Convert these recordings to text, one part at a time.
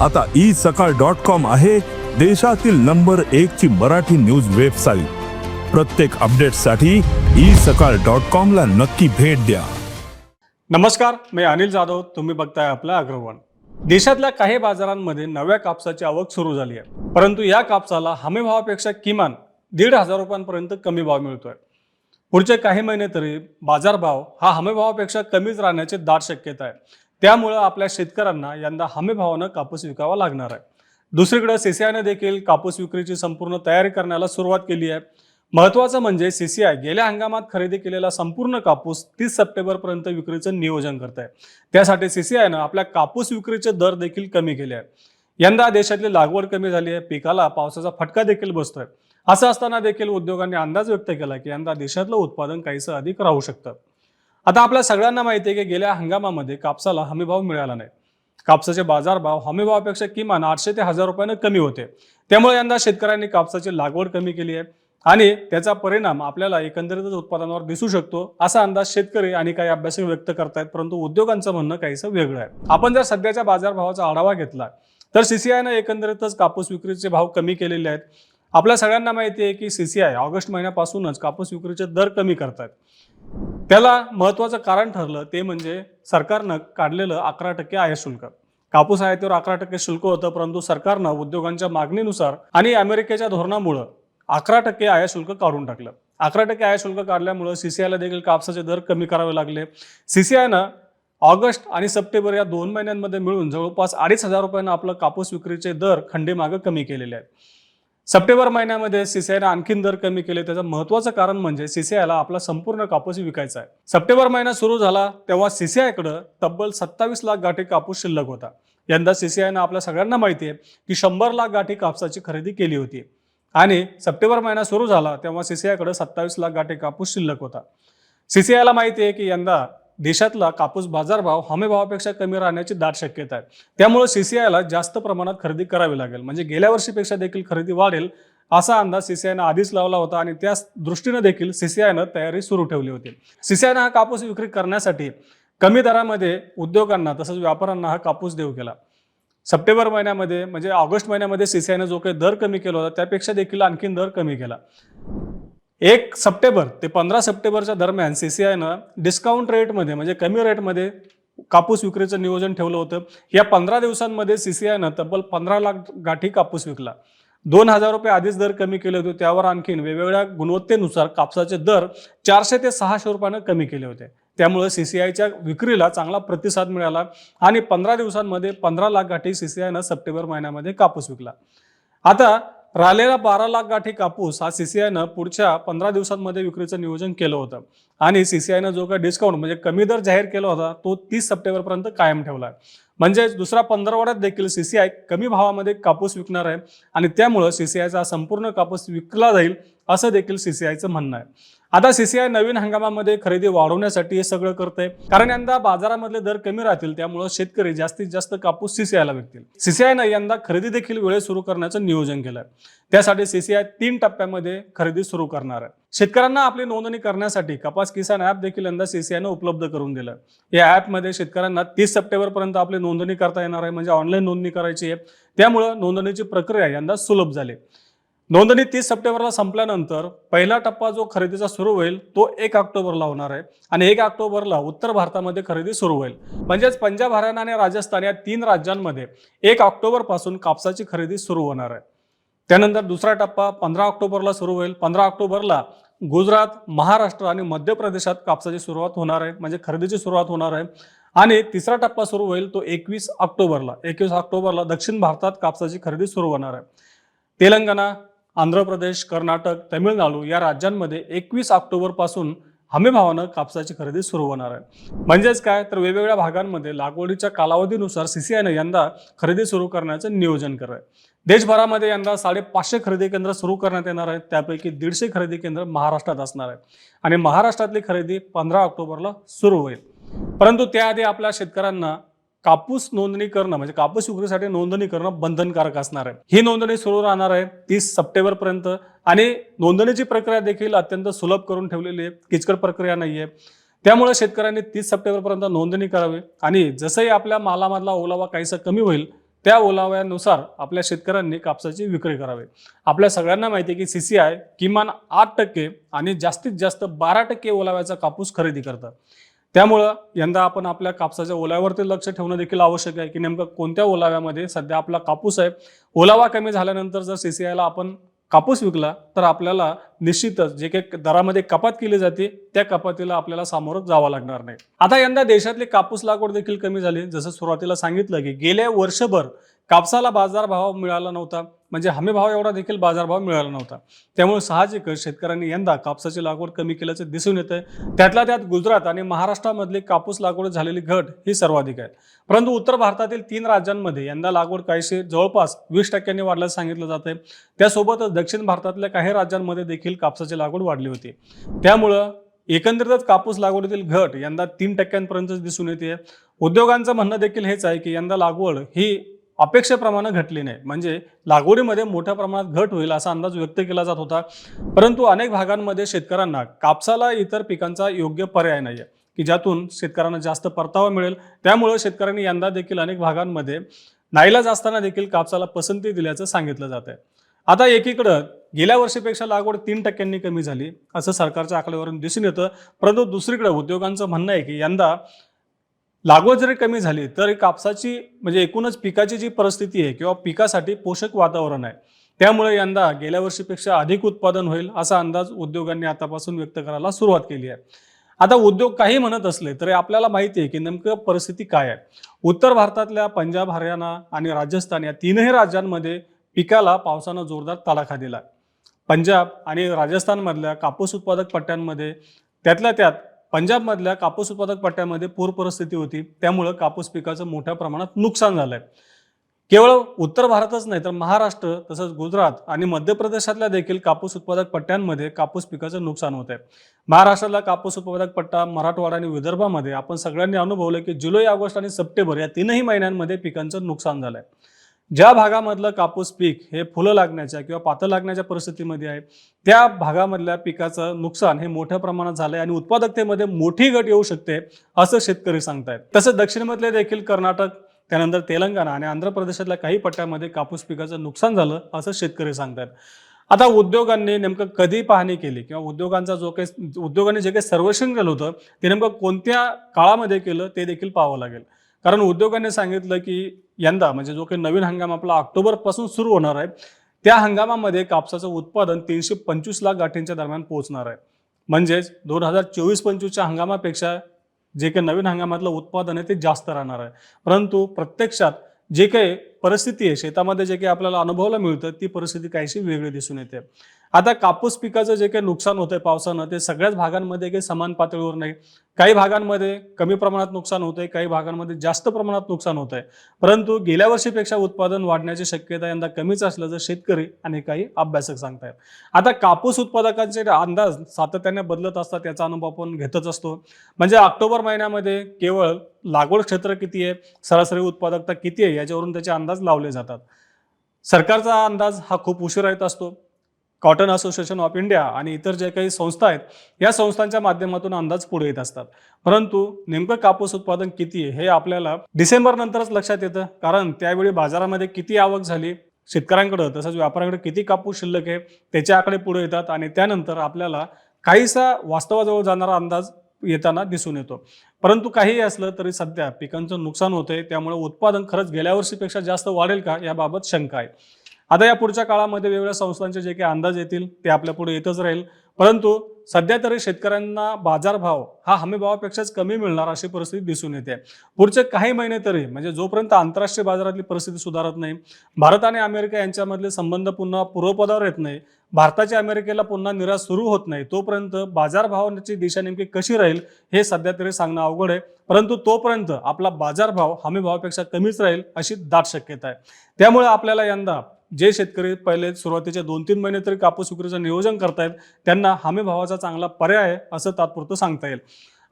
आता ई सकाळ dot com आहे देशातील नंबर एक ची मराठी न्यूज वेबसाईट. प्रत्येक अपडेटसाठी ई सकाळ डॉट कॉम ला नक्की भेट द्या. नमस्कार मी अनिल जाधव. तुम्ही बघताय आपला अग्रवाण. देशातल्या काही बाजारांमध्ये नव्या कापसाची आवक सुरू झाली आहे. परंतु या कापसाला हमी भावापेक्षा किमान दीड हजार रुपयांपर्यंत कमी भाव मिळतोय. पुढचे काही महिने तरी बाजारभाव हा हमी भावापेक्षा कमीच राहण्याची दाट शक्यता आहे. त्यामुळं आपल्या शेतकऱ्यांना यंदा हमीभावानं कापूस विकावा लागणार आहे. दुसरीकडे सीसीआयने देखील कापूस विक्रीची संपूर्ण तयारी करण्याला सुरुवात केली आहे. महत्वाचं म्हणजे सीसीआय गेल्या हंगामात खरेदी केलेला संपूर्ण कापूस तीस सप्टेंबरपर्यंत विक्रीचं नियोजन करत आहे. त्यासाठी सीसीआयनं आपल्या कापूस विक्रीचे दर देखील कमी केले आहेत यंदा देशातली लागवड कमी झाली आहे. पिकाला पावसाचा फटका देखील बसतोय. असं असताना देखील उद्योगांनी अंदाज व्यक्त केला की यंदा देशातलं उत्पादन काहीसं अधिक राहू शकतं. आता आपल्या सगळ्यांना माहिती आहे की गेल्या हंगामामध्ये कापसाला हमीभाव मिळाला नाही. कापसाचे बाजारभाव हमीभावापेक्षा किमान आठशे ते हजार रुपयानं कमी होते. त्यामुळे यंदा शेतकऱ्यांनी कापसाची लागवड कमी केली आहे. आणि त्याचा परिणाम आपल्याला एकंदरीतच उत्पादनावर दिसू शकतो असा अंदाज शेतकरी आणि काही अभ्यासक व्यक्त करतायत परंतु उद्योगांचं म्हणणं काहीसं वेगळं आहे. आपण जर सध्याच्या बाजारभावाचा आढावा घेतला तर सीसीआयनं एकंदरीतच कापूस विक्रीचे भाव कमी केलेले आहेत. आपल्या सगळ्यांना माहिती आहे की सीसीआय ऑगस्ट महिन्यापासूनच कापूस विक्रीचे दर कमी करतात त्याला महत्वाचं कारण ठरलं ते म्हणजे सरकारनं काढलेलं अकरा टक्के आयात शुल्क. कापूस आयातीवर अकरा टक्के शुल्क होतं परंतु सरकारनं उद्योगांच्या मागणीनुसार आणि अमेरिकेच्या धोरणामुळं अकरा टक्के आयात शुल्क काढून टाकलं. अकरा टक्के आयात शुल्क काढल्यामुळं सीसीआयला देखील कापसाचे दर कमी करावे लागले. सीसीआयनं ऑगस्ट आणि सप्टेंबर या दोन महिन्यांमध्ये मिळून जवळपास अडीच हजार रुपयांना आपलं कापूस विक्रीचे दर खंडेमागं कमी केलेले आहेत. सप्टेंबर महिन्यामध्ये सीसीआयने आणखीन दर कमी केले. त्याचं महत्वाचं कारण म्हणजे सीसीआयला आपला संपूर्ण कापूस विकायचा आहे. सप्टेंबर महिना सुरू झाला तेव्हा सीसीआयकडे तब्बल सत्तावीस लाख गाठी कापूस शिल्लक होता. यंदा सीसीआयनं आपल्या सगळ्यांना माहिती आहे की शंभर लाख गाठी कापसाची खरेदी केली होती. आणि सप्टेंबर महिना सुरू झाला तेव्हा सीसीआयकडे सत्तावीस लाख गाठी कापूस शिल्लक होता. सीसीआयला माहिती आहे की यंदा देशातला कापूस बाजारभाव हमीभावापेक्षा कमी राहण्याची दाट शक्यता आहे. त्यामुळे सीसीआयला जास्त प्रमाणात खरेदी करावी लागेल. म्हणजे गेल्या वर्षीपेक्षा देखील खरेदी वाढेल असा अंदाज सीसीआयनं आधीच लावला होता आणि त्या दृष्टीनं देखील सीसीआयनं तयारी सुरू ठेवली होती. सीसीआयनं हा कापूस विक्री करण्यासाठी कमी दरामध्ये उद्योगांना तसंच व्यापाऱ्यांना हा कापूस देऊ केला. सप्टेंबर महिन्यामध्ये म्हणजे ऑगस्ट महिन्यामध्ये सीसीआयनं जो काही दर कमी केला होता त्यापेक्षा देखील आणखीन दर कमी केला. एक सप्टेंबर ते पंधरा सप्टेंबरच्या दरम्यान सीसीआयनं डिस्काउंट रेटमध्ये म्हणजे कमी रेटमध्ये कापूस विक्रीचं नियोजन ठेवलं होतं. या पंधरा दिवसांमध्ये सीसीआयनं तब्बल पंधरा लाख गाठी कापूस विकला. दोन हजार रुपये आधीच दर कमी केले होते. त्यावर आणखीन वेगवेगळ्या गुणवत्तेनुसार कापसाचे दर चारशे ते सहाशे रुपयानं कमी केले होते. त्यामुळे सीसीआयच्या विक्रीला चांगला प्रतिसाद मिळाला आणि पंधरा दिवसांमध्ये पंधरा लाख गाठी सीसीआयनं सप्टेंबर महिन्यामध्ये कापूस विकला. आता राहिलेला बारा लाख गाठी कापूस हा सीसीआयनं पुढच्या पंधरा दिवसांमध्ये विक्रीचं नियोजन केलं होतं. आणि सीसीआयनं जो काही डिस्काउंट म्हणजे कमी दर जाहीर केला होता तो तीस सप्टेंबरपर्यंत कायम ठेवला म्हणजे दुसरा पंधरवड्यात देखील सीसीआय कमी भावामध्ये कापूस विकणार आहे आणि त्यामुळं सीसीआयचा संपूर्ण कापूस विकला जाईल असं देखील सीसीआयचं म्हणणं आहे. आता सीसीआय नवीन हंगामामध्ये खरेदी वाढवण्यासाठी हे सगळं करतंय. कारण यंदा बाजारामधले दर कमी राहतील त्यामुळं शेतकरी जास्तीत जास्त कापूस सीसीआयला विकतील. सीसीआयनं यंदा खरेदी देखील वेळेत सुरू करण्याचं नियोजन केलंय. त्यासाठी सीसीआय तीन टप्प्यामध्ये खरेदी सुरू करणार आहे. शेतकऱ्यांना आपली नोंदणी करण्यासाठी कपास किसान ॲप देखील यंदा सीसीआयनं उपलब्ध करून दिलं. या ॲपमध्ये शेतकऱ्यांना तीस सप्टेंबरपर्यंत आपली नोंदणी करता येणार आहे म्हणजे ऑनलाईन नोंदणी करायची आहे. त्यामुळं नोंदणीची प्रक्रिया यंदा सुलभ झाली. नोंदणी तीस सप्टेंबरला संपल्यानंतर पहिला टप्पा जो खरेदीचा सुरू होईल तो एक ऑक्टोबरला होणार आहे. आणि एक ऑक्टोबरला उत्तर भारतामध्ये खरेदी सुरू होईल. म्हणजेच पंजाब हरियाणा आणि राजस्थान या तीन राज्यांमध्ये एक ऑक्टोबरपासून कापसाची खरेदी सुरू होणार आहे. त्यानंतर दुसरा टप्पा पंधरा ऑक्टोबरला सुरू होईल. पंधरा ऑक्टोबरला गुजरात महाराष्ट्र आणि मध्य प्रदेशात कापसाची सुरुवात होणार आहे. म्हणजे खरेदीची सुरुवात होणार आहे. आणि तिसरा टप्पा सुरू होईल तो एकवीस ऑक्टोबरला. एकवीस ऑक्टोबरला दक्षिण भारतात कापसाची खरेदी सुरू होणार आहे. तेलंगणा आंध्र प्रदेश कर्नाटक तमिळनाडू या राज्यांमध्ये एकवीस ऑक्टोबर हमीभावानं हमी भावानं कापसाची खरेदी सुरू होणार आहे. म्हणजेच काय? तर वेगवेगळ्या भागांमध्ये लागवडीच्या कालावधीनुसार सीसीआयनं यंदा खरेदी सुरू करण्याचं नियोजन करत आहे देशभरामध्ये यंदा साडेपाचशे खरेदी केंद्र सुरू करण्यात येणार आहेत. त्यापैकी दीडशे खरेदी केंद्र महाराष्ट्रात असणार आहे आणि महाराष्ट्रातली खरेदी पंधरा ऑक्टोबरला सुरू होईल. परंतु त्याआधी आपल्या शेतकऱ्यांना कापूस नोंदणी करणं म्हणजे कापूस विक्रीसाठी नोंदणी करणं बंधनकारक असणार आहे. ही नोंदणी सुरू राहणार आहे तीस सप्टेंबर पर्यंत आणि नोंदणीची प्रक्रिया देखील अत्यंत सुलभ करून ठेवलेली आहे. किचकट प्रक्रिया नाहीये. त्यामुळे शेतकऱ्यांनी तीस सप्टेंबरपर्यंत नोंदणी करावी आणि जसंही आपल्या मालामधला ओलावा काहीसा कमी होईल त्या ओलाव्यानुसार आपल्या शेतकऱ्यांनी कापसाची विक्री करावी. आपल्या सगळ्यांना माहिती आहे की सी सी आय किमान आठ टक्के आणि जास्तीत जास्त बारा टक्के ओलाव्याचा कापूस खरेदी करतं. त्यामुळं यंदा आपण आपल्या कापसाच्या ओलाव्यावरती लक्ष ठेवणं देखील आवश्यक आहे की नेमकं कोणत्या ओलाव्यामध्ये सध्या आपला कापूस आहे. ओलावा कमी झाल्यानंतर जर सी सी आयला आपण कापूस विकला तर आपल्याला निश्चितच जे काही दरामध्ये कपात केली जाते त्या कपातीला आपल्याला सामोरं जावं लागणार नाही. आता यंदा देशातली कापूस लागवड देखील कमी झाली. जसं सुरुवातीला सांगितलं की गेल्या वर्षभर कापसाला बाजारभाव मिळाला नव्हता. म्हणजे हमीभाव एवढा देखील बाजारभाव मिळाला नव्हता. त्यामुळे साहजिकच शेतकऱ्यांनी यंदा कापसाची लागवड कमी केल्याचं दिसून येतंय. त्यातल्या त्यात गुजरात आणि महाराष्ट्रामधली कापूस लागवड झालेली घट ही सर्वाधिक आहे. परंतु उत्तर भारतातील तीन राज्यांमध्ये यंदा लागवड काहीशी जवळपास वीस टक्क्यांनी वाढल्याचं सांगितलं जात आहे त्यासोबतच दक्षिण भारतातल्या काही राज्यांमध्ये देखील कापसाची लागवड वाढली होती. त्यामुळं एकंदरीतच कापूस लागवडीतील घट यंदा तीन टक्क्यांपर्यंत दिसून येते उद्योगांचं म्हणणं देखील हेच आहे की यंदा लागवड ही अपेक्षेप्रमाणे घटली नाही. म्हणजे लागवडीमध्ये मोठ्या प्रमाणात घट होईल असा अंदाज व्यक्त केला जात होता. परंतु अनेक भागांमध्ये शेतकऱ्यांना कापसाला इतर पिकांचा योग्य पर्याय नाही आहे की ज्यातून शेतकऱ्यांना जास्त परतावा मिळेल. त्यामुळे शेतकऱ्यांनी यंदा देखील अनेक भागांमध्ये नाईलाज असताना देखील कापसाला पसंती दिल्याचं सांगितलं जात आहे आता एकीकडं गेल्या वर्षीपेक्षा लागवड तीन टक्क्यांनी कमी झाली असं सरकारच्या आकडेवारून दिसून येतं. परंतु दुसरीकडे उद्योगांचं म्हणणं आहे की यंदा लागवड जरी कमी झाली तरी कापसाची म्हणजे एकूणच पिकाची जी परिस्थिती आहे किंवा पिकासाठी पोषक वातावरण आहे त्यामुळे यंदा गेल्या वर्षीपेक्षा अधिक उत्पादन होईल असा अंदाज उद्योगांनी आतापासून व्यक्त करायला सुरुवात केली आहे. आता उद्योग काही म्हणत असले तरी आपल्याला माहिती आहे की नेमकं परिस्थिती काय आहे. उत्तर भारतातल्या पंजाब हरियाणा आणि राजस्थान या तीनही राज्यांमध्ये पिकाला पावसानं जोरदार तडाखा दिला पंजाब आणि राजस्थानमधल्या कापूस उत्पादक पट्ट्यांमध्ये त्यातल्या त्यात पंजाबमधल्या कापूस उत्पादक पट्ट्यामध्ये पूर परिस्थिती होती. त्यामुळं कापूस पिकाचं मोठ्या प्रमाणात नुकसान झालंय. केवळ उत्तर भारतच नाही तर महाराष्ट्र तसंच गुजरात आणि मध्य प्रदेशातल्या देखील कापूस उत्पादक पट्ट्यांमध्ये कापूस पिकाचं नुकसान होत आहे महाराष्ट्रातला कापूस उत्पादक पट्टा मराठवाडा आणि विदर्भामध्ये आपण सगळ्यांनी अनुभवलं की जुलै ऑगस्ट आणि सप्टेंबर या तीनही महिन्यांमध्ये पिकांचं नुकसान झालंय. ज्या भागामधलं कापूस पीक हे फुलं लागण्याच्या किंवा पातळ लागण्याच्या परिस्थितीमध्ये आहे त्या भागामधल्या पिकाचं नुकसान हे मोठ्या प्रमाणात झालंय आणि उत्पादकतेमध्ये मोठी घट येऊ शकते असं शेतकरी सांगतायत. तसंच दक्षिणमधले देखील कर्नाटक त्यानंतर तेलंगणा आणि आंध्र प्रदेशातल्या काही पट्ट्यामध्ये कापूस पिकाचं नुकसान झालं असं शेतकरी सांगतायत. आता उद्योगांनी नेमकं कधी पाहणी केली किंवा उद्योगांचा जो काही उद्योगांनी जे काही सर्वेक्षण केलं होतं ते नेमकं कोणत्या काळामध्ये केलं ते देखील पाहावं लागेल. कारण उद्योगांनी सांगितलं की यंदा म्हणजे जो काही नवीन हंगाम आपला ऑक्टोबरपासून सुरू होणार आहे त्या हंगामामध्ये कापसाचं उत्पादन तीनशे पंचवीस लाख गाठींच्या दरम्यान पोहोचणार आहे. म्हणजेच दोन हजार चोवीस पंचवीसच्या हंगामापेक्षा जे काही नवीन हंगामातलं उत्पादन आहे ते जास्त राहणार आहे. परंतु प्रत्यक्षात जे काही परिस्थिती आहे शेतामध्ये जे काही आपल्याला अनुभवायला मिळतं ती परिस्थिती काहीशी वेगळी दिसून येते. आता कापूस पिकाचं जे काही नुकसान होतंय पावसानं ते सगळ्याच भागांमध्ये काही समान पातळीवर नाही. काही भागांमध्ये कमी प्रमाणात नुकसान होतंय काही भागांमध्ये जास्त प्रमाणात नुकसान होत आहे परंतु गेल्या वर्षीपेक्षा उत्पादन वाढण्याची शक्यता यंदा कमीच असल्याचं शेतकरी आणि काही अभ्यासक सांगतायत. आता कापूस उत्पादकांचे अंदाज सातत्याने बदलत असतात याचा अनुभव आपण घेतच असतो. म्हणजे ऑक्टोबर महिन्यामध्ये केवळ लागवड क्षेत्र किती आहे सरासरी उत्पादकता किती आहे याच्यावरून त्याचे अंदाज लावले जातात. सरकारचा अंदाज हा खूप उशिरा येत असतो. कॉटन असोसिएशन ऑफ इंडिया आणि इतर जे काही संस्था आहेत या संस्थांच्या माध्यमातून अंदाज पुढे येत असतात. परंतु नेमकं कापूस उत्पादन किती आहे हे आपल्याला डिसेंबर नंतरच लक्षात येतं. कारण त्यावेळी बाजारामध्ये किती आवक झाली शेतकऱ्यांकडं तसंच व्यापाऱ्यांकडे किती कापूस शिल्लक आहे त्याचे आकडे पुढे येतात आणि त्यानंतर आपल्याला काहीसा वास्तवाजवळ जाणारा अंदाज येताना दिसून येतो. परंतु काहीही असलं तरी सध्या पिकांचं नुकसान होतंय त्यामुळे उत्पादन खरंच गेल्या वर्षीपेक्षा जास्त वाढेल का याबाबत शंका आहे. आता या पुढच्या काळामध्ये वेगवेगळ्या संस्थांचे जे काही अंदाज येतील ते आपल्या पुढे येतच राहील. परंतु सध्या तरी शेतकऱ्यांना बाजारभाव हा हमीभावापेक्षाच कमी मिळणार अशी परिस्थिती दिसून येते. पुढचे काही महिने तरी म्हणजे जोपर्यंत आंतरराष्ट्रीय बाजारातली परिस्थिती सुधारत नाही भारत आणि अमेरिका यांच्यामधले संबंध पुन्हा पूर्वपदावर येत नाही भारताच्या अमेरिकेला पुन्हा निराश सुरू होत नाही तोपर्यंत बाजारभावाची दिशा नेमकी कशी राहील हे सध्या तरी सांगणं अवघड आहे. परंतु तोपर्यंत आपला बाजारभाव हमीभावापेक्षा कमीच राहील अशी दाट शक्यता आहे. त्यामुळे आपल्याला यंदा जे शेतकरी पहिले सुरुवातीच्या दोन तीन महिने तरी कापूस विक्रीचं नियोजन करतायत त्यांना हमी भावाचा चांगला पर्याय आहे असं तात्पुरतं सांगता येईल.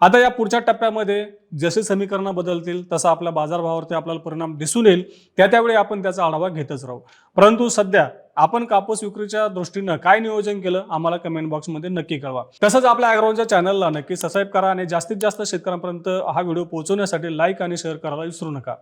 आता या पुढच्या टप्प्यामध्ये जसे समीकरणं बदलतील तसा आपल्या बाजारभावावरती आपल्याला परिणाम दिसून येईल. त्या त्यावेळी आपण त्याचा आढावा घेतच राहू. परंतु सध्या आपण कापूस विक्रीच्या दृष्टीनं काय नियोजन केलं आम्हाला कमेंट बॉक्समध्ये नक्की कळवा. तसंच आपल्या अॅग्रोच्या चॅनलला नक्की सबस्क्राईब करा आणि जास्तीत जास्त शेतकऱ्यांपर्यंत हा व्हिडिओ पोहोचवण्यासाठी लाईक आणि शेअर करायला विसरू नका.